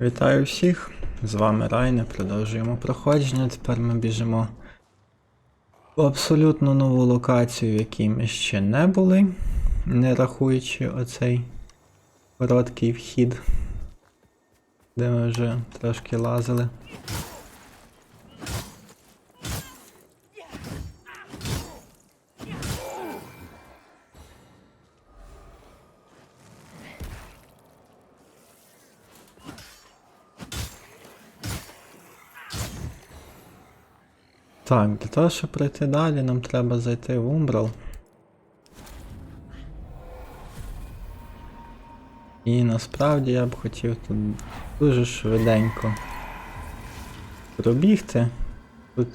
Вітаю всіх! З вами Райне, продовжуємо проходження. Тепер ми біжимо в абсолютно нову локацію, в якій ми ще не були, не рахуючи оцей короткий вхід, де ми вже трошки лазили. Так, для того, щоб пройти далі, нам треба зайти в Умбрал. І насправді я б хотів тут дуже швиденько пробігти. Тут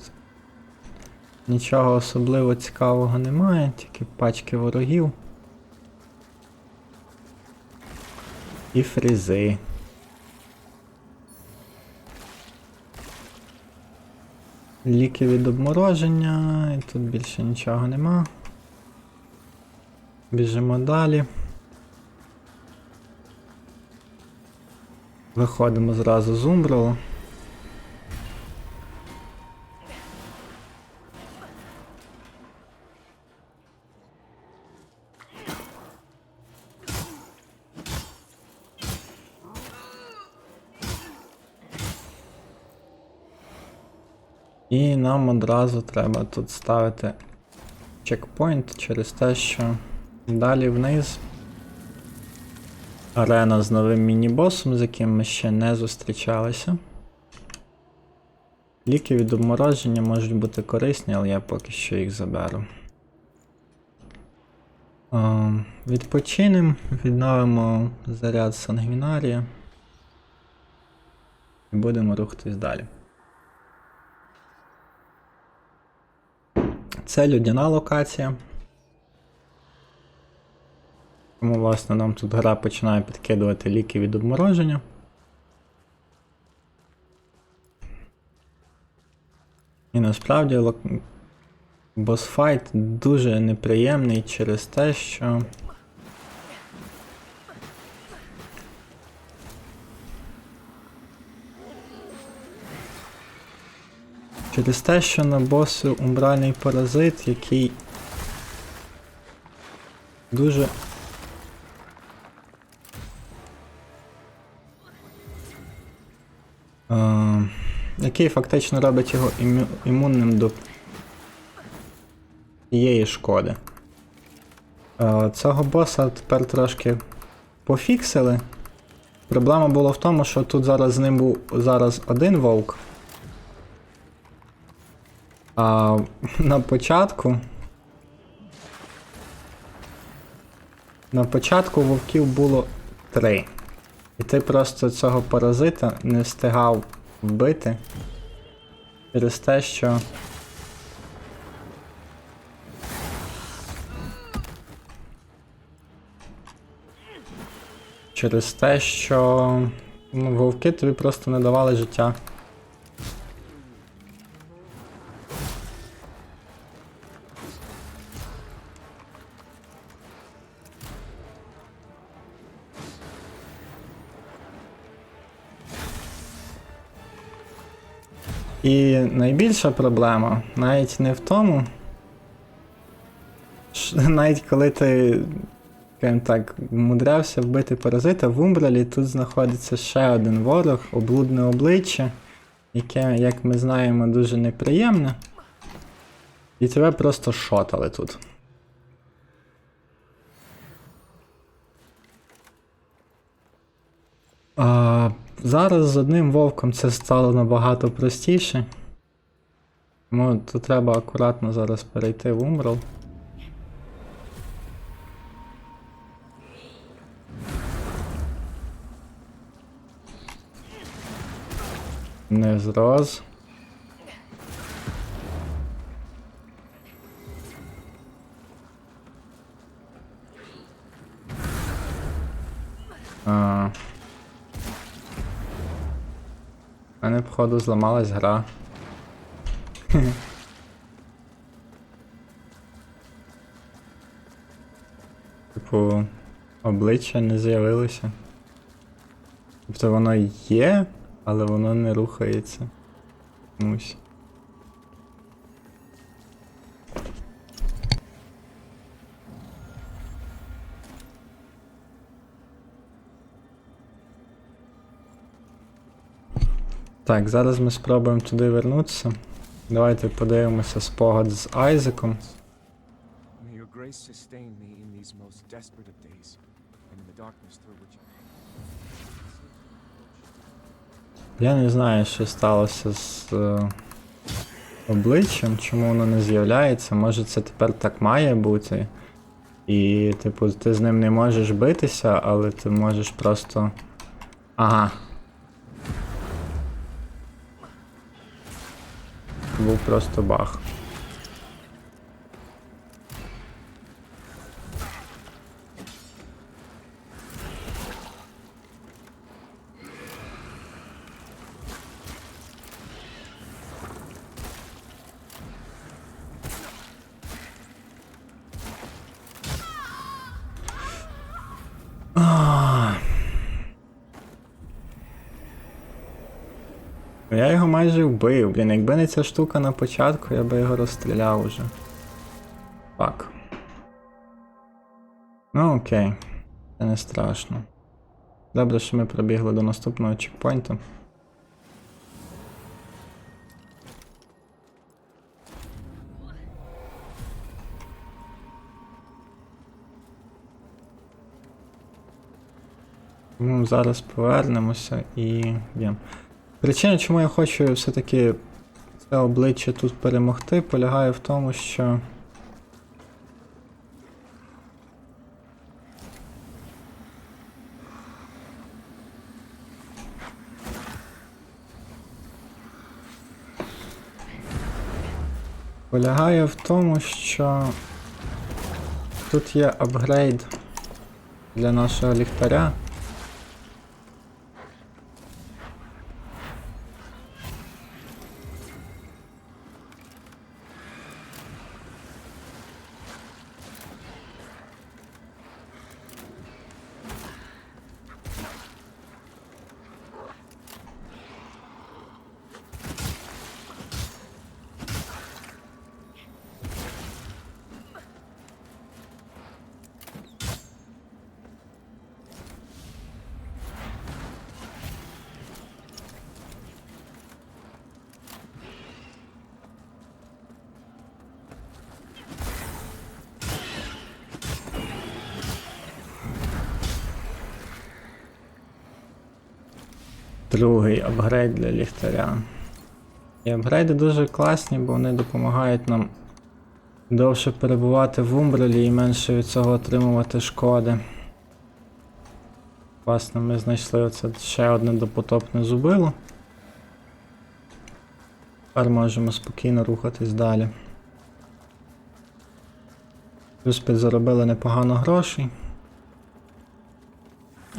нічого особливо цікавого немає, тільки пачки ворогів. І фрізи. Ліки від обмороження, і тут більше нічого нема. Біжимо далі. Виходимо зразу з Умбрала. Одразу треба тут ставити чекпоінт через те, що далі вниз арена з новим міні-босом, з яким ми ще не зустрічалися. Ліки від обмороження можуть бути корисні, але я поки що їх заберу. Е, Відпочинемо, відновимо заряд сангвінарія. І будемо рухатись далі. Це людяна локація. Тому, власне, нам тут гра починає підкидувати ліки від обмороження. І насправді босфайт дуже неприємний через те, що. Через те, що на босу умбральний паразит, який дуже. Е, який фактично робить його імунним до тієї шкоди. Е, цього боса тепер трошки пофіксили. Проблема була в тому, що тут зараз з ним був зараз один вовк. А на початку. На початку вовків було три. І ти просто цього паразита не встигав вбити через те, що. Через те, що ну, вовки тобі просто не давали життя. І найбільша проблема навіть не в тому, що навіть коли ти так, мудрявся вбити паразита в Умбралі, тут знаходиться ще один ворог, облудне обличчя, яке, як ми знаємо, дуже неприємне. І тебе просто шотали тут. А, зараз з одним вовком це стало набагато простіше. Тому тут треба акуратно зараз перейти в Умбрал. Не зроз. А. мене, походу, зламалась гра. Типу, обличчя не з'явилося. Тобто воно є, але воно не рухається. Чомусь. Так, зараз ми спробуємо туди вернутися. Давайте подивимося спогад з Айзеком. Я не знаю, що сталося з е, обличчям, чому воно не з'являється. Може це тепер так має бути. І, типу, ти з ним не можеш битися, але ти можеш просто. Ага. Був просто баг. Я його майже вбив, блін, якби не ця штука на початку, я би його розстріляв уже. Так. Ну окей. Це не страшно. Добре, що ми пробігли до наступного чекпоінту. Ну, зараз повернемося і йдемо. Причина, чому я хочу все-таки це обличчя тут перемогти, полягає в тому, що. Полягає в тому, що тут є апгрейд для нашого ліхтаря. Другий апгрейд для ліхтаря. І апгрейди дуже класні, бо вони допомагають нам довше перебувати в умбрелі і менше від цього отримувати шкоди. Власне, ми знайшли оце ще одне допотопне зубило. Тепер можемо спокійно рухатись далі. Плюс підзаробили непогано грошей.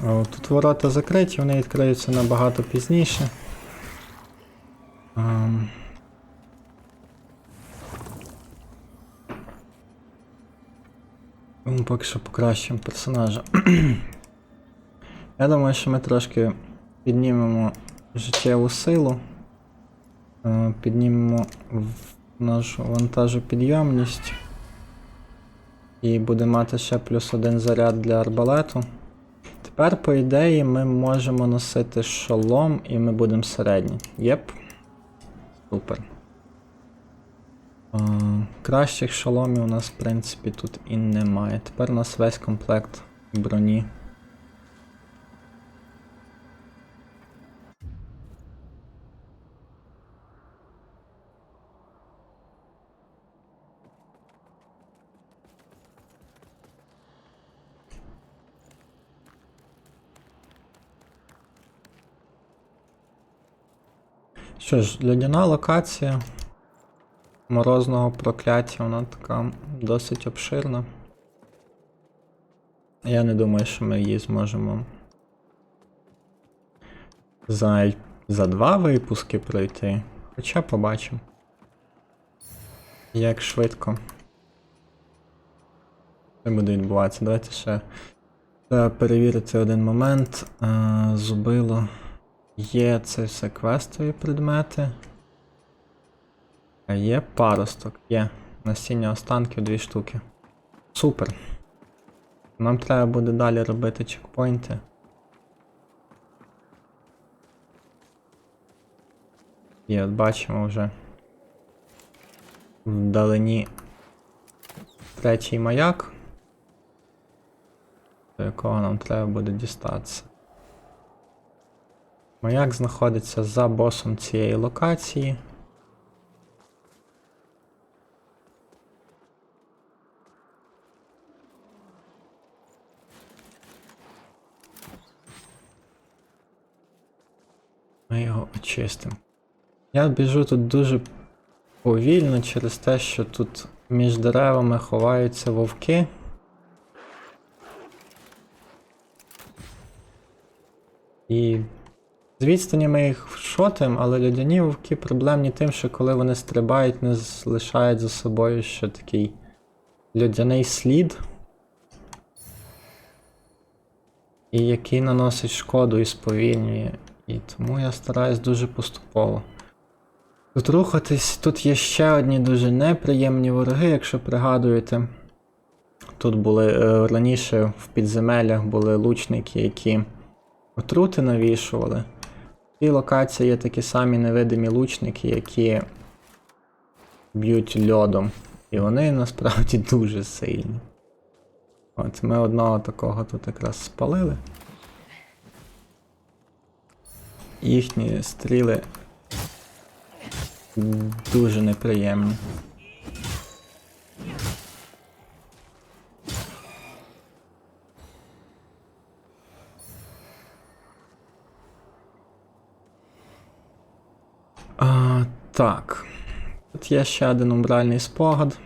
Тут ворота закриті, вони відкриються набагато пізніше. Ем. Ну, Поки що покращимо персонажа. Я думаю, що ми трошки піднімемо життєву силу, е, піднімемо нашу вантажопідйомність і буде мати ще плюс один заряд для арбалету. Тепер, по ідеї, ми можемо носити шолом і ми будемо середні. Єп. Супер. Кращих шоломів у нас, в принципі, тут і немає. Тепер у нас весь комплект броні. Що ж, льодяна локація морозного прокляття, вона така досить обширна. Я не думаю, що ми її зможемо за, за два випуски пройти. Хоча побачимо. Як швидко. Це буде відбуватися. Давайте ще Треба перевірити один момент. Е, Зубило. Є це все квестові предмети. А є паросток, є. Насіння останків дві штуки. Супер. Нам треба буде далі робити чекпоінти. І от бачимо вже вдалині третій маяк, до якого нам треба буде дістатися. Маяк знаходиться за босом цієї локації. Ми його очистимо. Я біжу тут дуже повільно через те, що тут між деревами ховаються вовки. І з відстані ми їх шотимо, але людяні вовки проблемні тим, що коли вони стрибають, не залишають за собою ще такий людяний слід. І який наносить шкоду і сповільнює. І тому я стараюсь дуже поступово. Тут рухатись, тут є ще одні дуже неприємні вороги, якщо пригадуєте. Тут були е, раніше в підземеллях були лучники, які отрути навішували. Цій локації є такі самі невидимі лучники, які б'ють льодом. І вони насправді дуже сильні. От ми одного такого тут якраз спалили. Їхні стріли дуже неприємні. А, так. Тут є ще один умбральний спогад.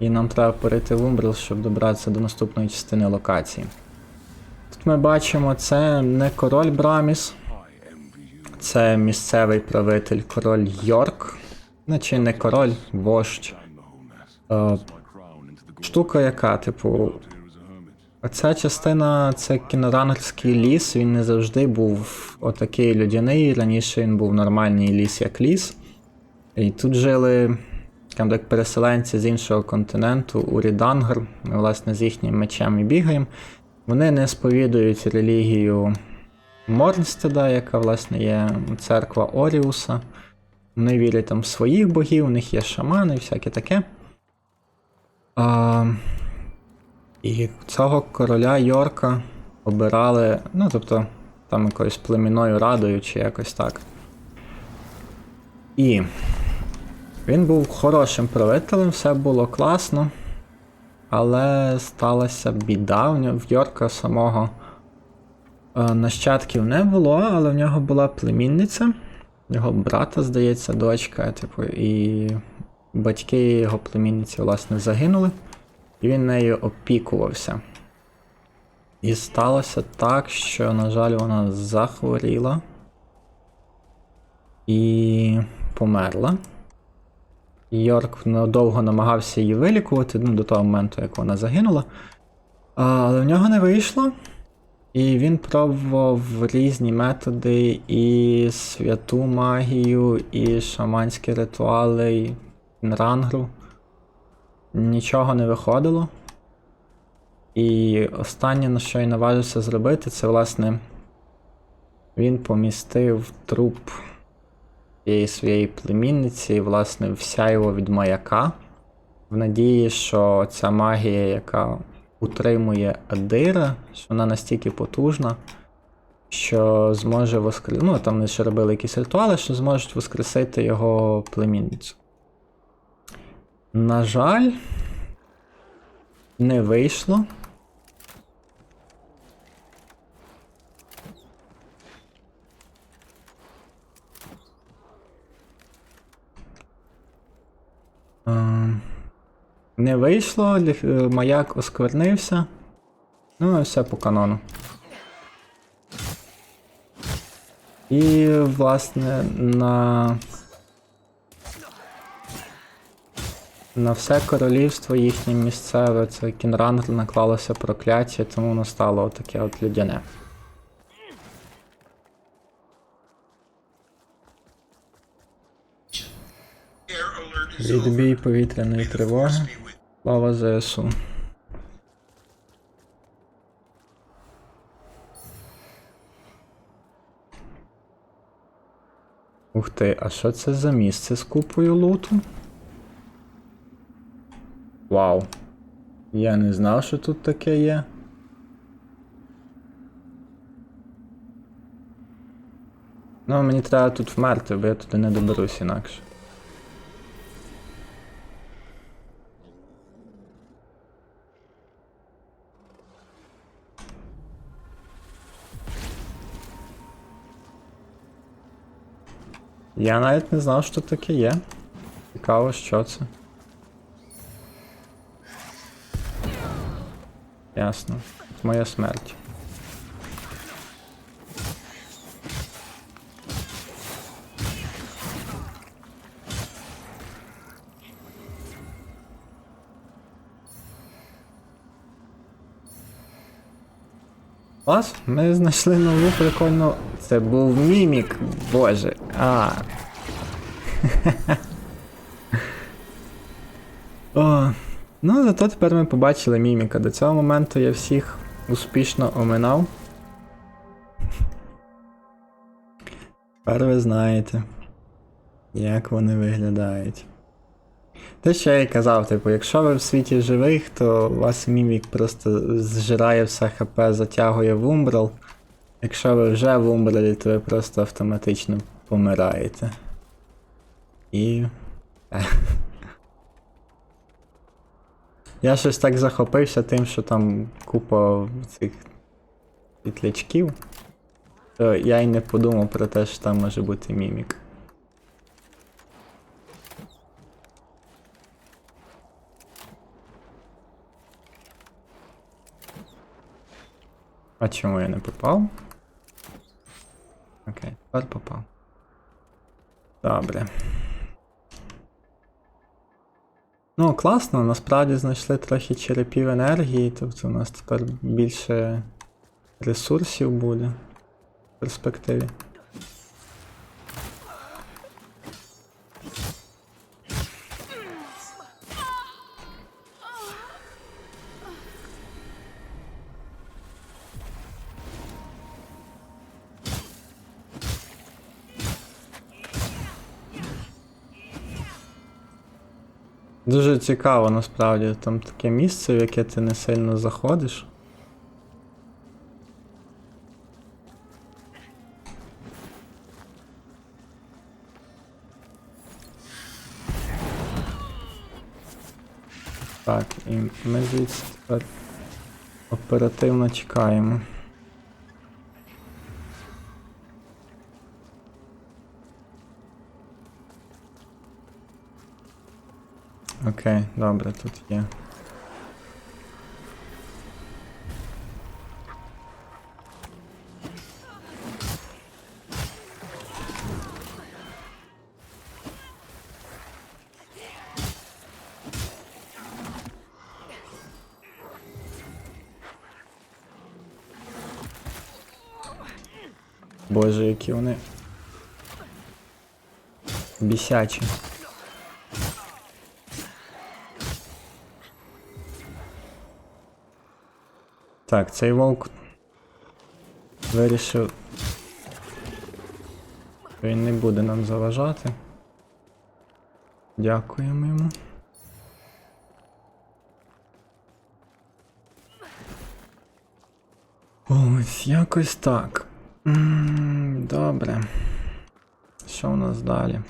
І нам треба перейти в Умбрал, щоб добратися до наступної частини локації. Тут ми бачимо, це не король Браміс. Це місцевий правитель король Йорк. Наче не король, вождь. Е, штука яка, типу. Оця частина це кінорангерський ліс, він не завжди був отакий людяний. Раніше він був нормальний ліс як ліс. І тут жили так, переселенці з іншого континенту, Урідангр. Ми, власне, з їхнім мечем і бігаємо. Вони не сповідують релігію Морнстеда, яка, власне, є церква Оріуса. Вони вірять там в своїх богів, у них є шамани і всяке таке. А, і цього короля Йорка обирали, ну, тобто, там якоюсь племінною радою чи якось так. І він був хорошим правителем, все було класно. Але сталася біда. В Йорка самого е, нащадків не було, але в нього була племінниця, його брата, здається, дочка, типу, і батьки його племінниці, власне, загинули, і він нею опікувався. І сталося так, що, на жаль, вона захворіла і померла. Йорк довго намагався її вилікувати, ну, до того моменту, як вона загинула. Але в нього не вийшло. І він пробував різні методи, і святу магію, і шаманські ритуали, і рангру. Нічого не виходило. І останнє, на що я наважився зробити, це, власне, він помістив труп цієї своєї племінниці, і, власне, вся його від маяка. В надії, що ця магія, яка утримує Адира, що вона настільки потужна, що зможе воскресити. Ну, там вони ще робили якісь ритуали, що зможуть воскресити його племінницю. На жаль, не вийшло. Ем, Не вийшло, е, маяк осквернився. Ну, і все по канону. І, власне, на. На все королівство їхнє місцеве, це Кінранг наклалося прокляття, тому воно стало таке от людяне. Відбій повітряної тривоги. Слава ЗСУ. Ух ти, а що це за місце з купою луту? Вау. Я не знав, що тут таке є. Ну, мені треба тут вмерти, бо я туди не доберусь інакше. Я навіть не знав, що таке є. Цікаво, що це. Ясно. Моя смерть. Клас, ми знайшли нову прикольну. Це був мімік, боже. А. О, ну, зато тепер ми побачили міміка. До цього моменту я всіх успішно оминав. Тепер ви знаєте, як вони виглядають. Те, що я і казав, типу, якщо ви в світі живих, то вас мімік просто зжирає все ХП, затягує в умбрал. Якщо ви вже в умбралі, то ви просто автоматично помираєте. І. Я щось так захопився тим, що там купа цих світлячків. То я й не подумав про те, що там може бути мімік. А чому я не попав? Окей, тепер попав. Добре. Ну, класно, насправді знайшли трохи черепів енергії, тобто у нас тепер більше ресурсів буде в перспективі. Дуже цікаво насправді, там таке місце, в яке ти не сильно заходиш. Так, і ми звідси тепер оперативно чекаємо. Окей, добре, тут є. Боже, які вони. Бісячі. Так, цей вовк вирішив. Він не буде нам заважати. Дякуємо йому. Ось якось так. Добре. Що у нас далі?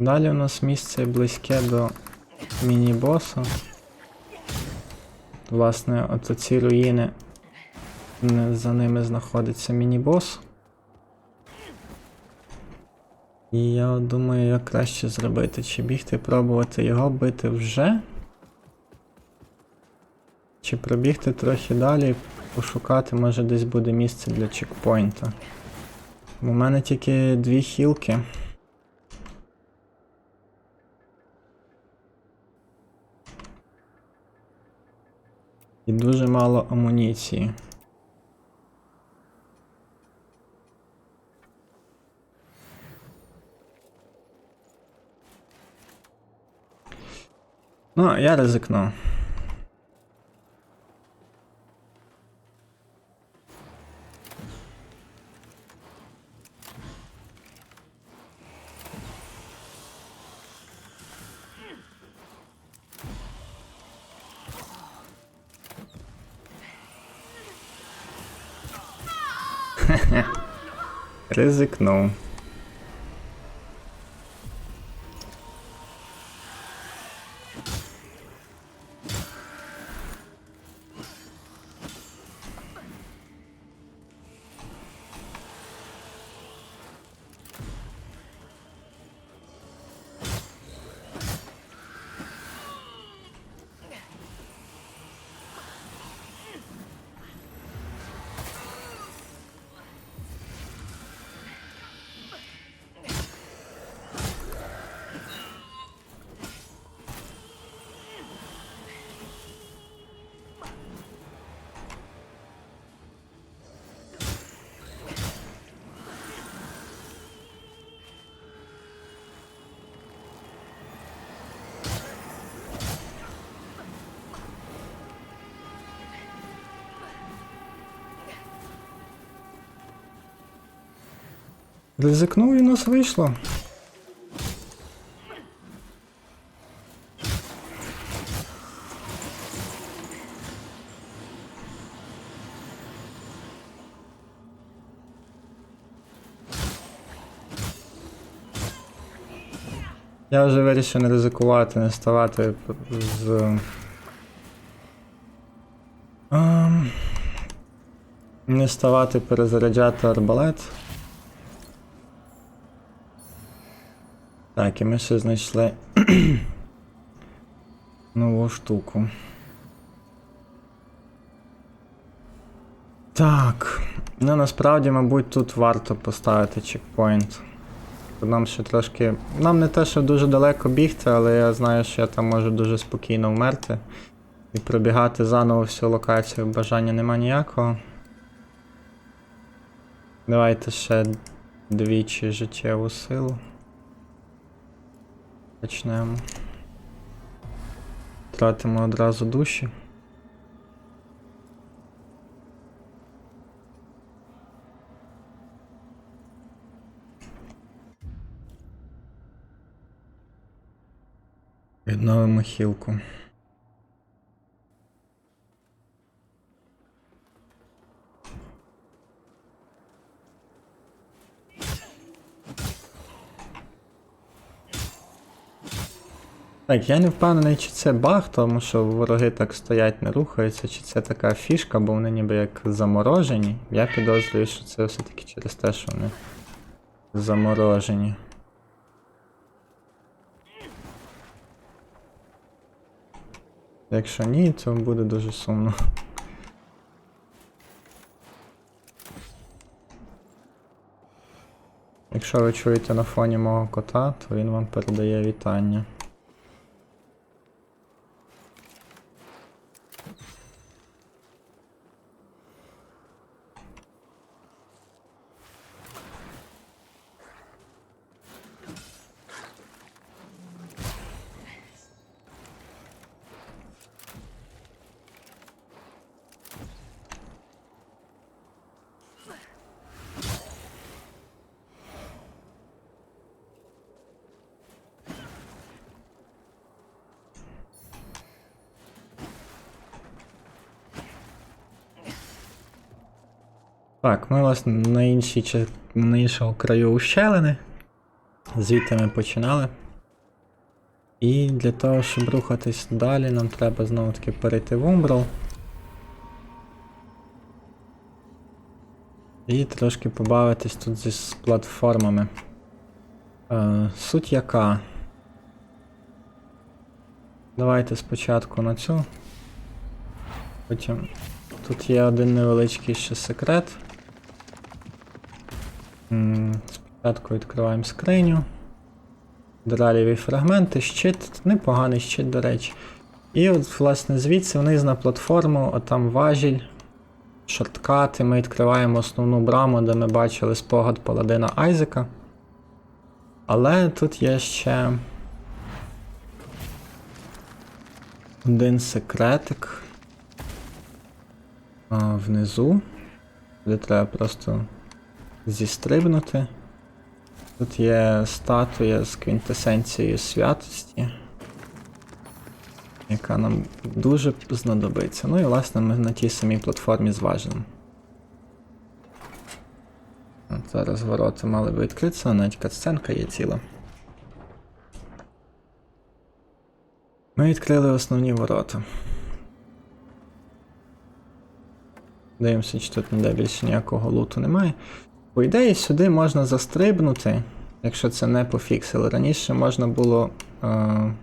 Далі у нас місце близьке до міні-боса. Власне, от ці руїни. За ними знаходиться міні-бос. І я думаю, як краще зробити. Чи бігти пробувати його бити вже? Чи пробігти трохи далі, пошукати, може десь буде місце для чекпоінта. У мене тільки дві хілки. І дуже мало амуніції. Ну, я ризикну. Ризикнув. Ризикнув і нас вийшло. Я вже вирішив не ризикувати, не ставати з. Ем, Не ставати перезаряджати арбалет. Так, і ми ще знайшли нову штуку. Так. Ну насправді, мабуть, тут варто поставити чекпоінт. Нам ще трошки. Нам не те, що дуже далеко бігти, але я знаю, що я там можу дуже спокійно вмерти. І пробігати заново всю локацію бажання нема ніякого. Давайте ще двічі життєву силу. Почнемо. Тратимо одразу душі. Відновимо хілку. Так, я не впевнений, чи це баг, тому що вороги так стоять, не рухаються, чи це така фішка, бо вони ніби як заморожені. Я підозрюю, що це все-таки через те, що вони заморожені. Якщо ні, то буде дуже сумно. Якщо ви чуєте на фоні мого кота, то він вам передає вітання. Так, ми власне на іншій на іншому краю ущелини. Звідти ми починали. І для того, щоб рухатись далі, нам треба знову таки перейти в Умбрал. І трошки побавитись тут зі з платформами. Е, суть яка? Давайте спочатку на цю. Потім. Тут є один невеличкий ще секрет. Спочатку відкриваємо скриню. Драліві фрагменти, щит, непоганий щит, до речі. І от, власне, звідси вниз на платформу, отам важіль, шорткати. Ми відкриваємо основну браму, де ми бачили спогад паладина Айзека. Але тут є ще один секретик а, внизу, де треба просто зістрибнути. Тут є статуя з квінтесенцією святості, яка нам дуже знадобиться. Ну і власне ми на тій самій платформі зважимо. Зараз ворота мали би відкритися, навіть катсценка є ціла. Ми відкрили основні ворота. Дивимося, чи тут ніде більше ніякого луту немає. По ідеї, сюди можна застрибнути, якщо це не пофіксили. Раніше можна було е-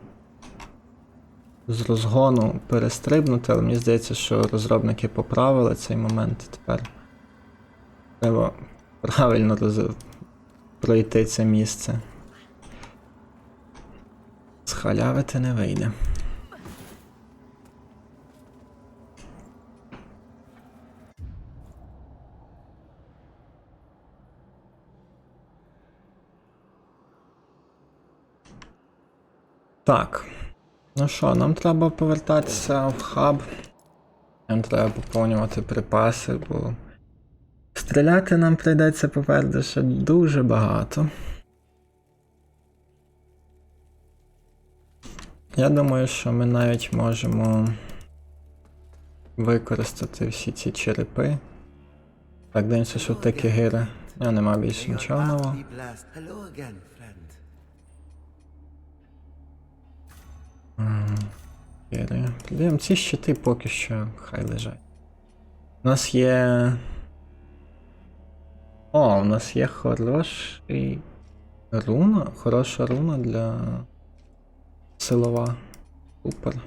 з розгону перестрибнути, але мені здається, що розробники поправили цей момент тепер. Треба правильно роз... пройти це місце. Схалявити не вийде. Так. Ну що, нам треба повертатися в хаб. Нам треба поповнювати припаси, бо стріляти нам прийдеться попереду ще дуже багато. Я думаю, що ми навіть можемо використати всі ці черепи. Так, дивимося, що в Текігири. Я нема більше нічого нового. Be blessed. Hello again, friend. Кири. Блін, ці щити поки що хай лежать. У нас є. О, у нас є хороший руна. Хороша руна для силова. Супер.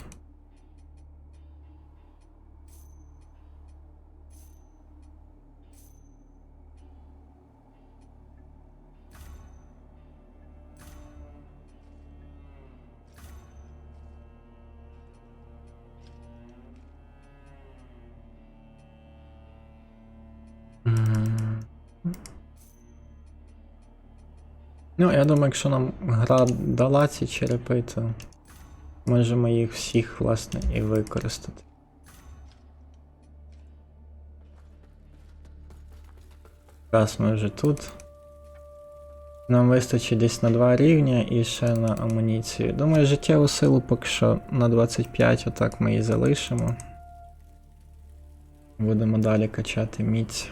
Ну, я думаю, якщо нам гра дала ці черепи, то можемо їх всіх, власне, і використати. Раз ми вже тут. Нам вистачить десь на 2 рівня і ще на амуніцію. Думаю, життєву силу поки що на 25, отак ми її залишимо. Будемо далі качати міць.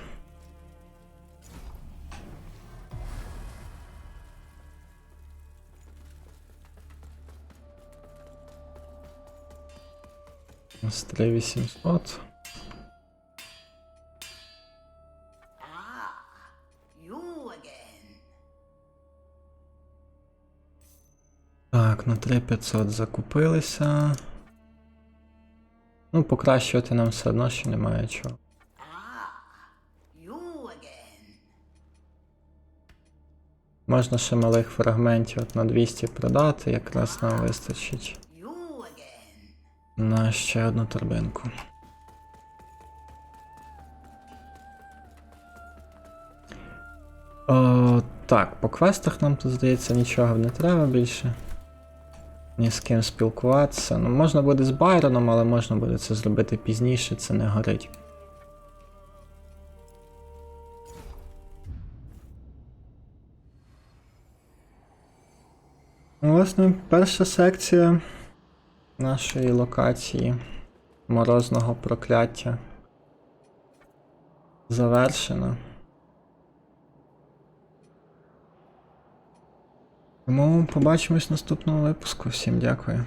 З 3800. Так, на 3500 закупилися. Ну, покращувати нам все одно ще немає чого. Можна ще малих фрагментів от на 200 продати, якраз нам вистачить. На ще одну торбинку. О, так, по квестах нам тут здається нічого не треба більше. Ні з ким спілкуватися. Ну, можна буде з Байроном, але можна буде це зробити пізніше, це не горить. Власне, перша секція нашої локації морозного прокляття завершено. Тому побачимось в наступному випуску. Всім дякую.